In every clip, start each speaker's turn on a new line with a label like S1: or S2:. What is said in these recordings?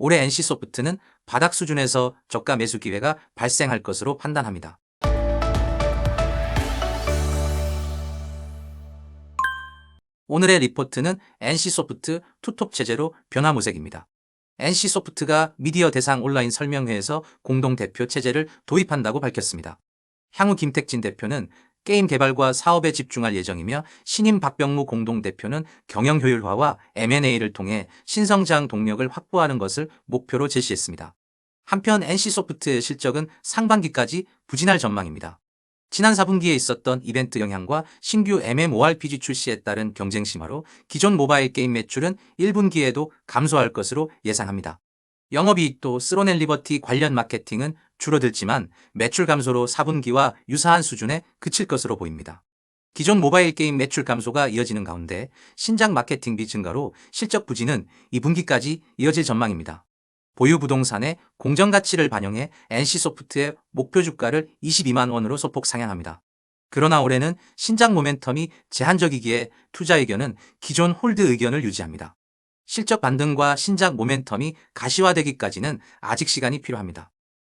S1: 올해 NC소프트는 바닥 수준에서 저가 매수 기회가 발생할 것으로 판단합니다. 오늘의 리포트는 NC소프트 투톱 체제로 변화무색입니다. NC소프트가 미디어 대상 온라인 설명회에서 공동 대표 체제를 도입한다고 밝혔습니다. 향후 김택진 대표는 게임 개발과 사업에 집중할 예정이며 신임 박병무 공동대표는 경영 효율화와 M&A를 통해 신성장 동력을 확보하는 것을 목표로 제시했습니다. 한편 NC소프트의 실적은 상반기까지 부진할 전망입니다. 지난 4분기에 있었던 이벤트 영향과 신규 MMORPG 출시에 따른 경쟁 심화로 기존 모바일 게임 매출은 1분기에도 감소할 것으로 예상합니다. 영업이익도 스로넬 리버티 관련 마케팅은 줄어들지만 매출 감소로 4분기와 유사한 수준에 그칠 것으로 보입니다. 기존 모바일 게임 매출 감소가 이어지는 가운데 신작 마케팅비 증가로 실적 부진은 2분기까지 이어질 전망입니다. 보유 부동산의 공정가치를 반영해 NC소프트의 목표 주가를 22만 원으로 소폭 상향합니다. 그러나 올해는 신작 모멘텀이 제한적이기에 투자 의견은 기존 홀드 의견을 유지합니다. 실적 반등과 신작 모멘텀이 가시화되기까지는 아직 시간이 필요합니다.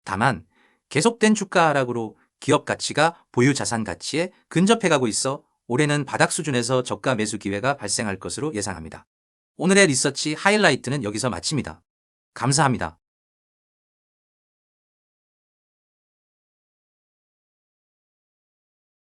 S1: 다만 계속된 주가 하락으로 기업 가치가 보유 자산 가치에 근접해 가고 있어 올해는 바닥 수준에서 저가 매수 기회가 발생할 것으로 예상합니다. 오늘의 리서치 하이라이트는 여기서 마칩니다. 감사합니다.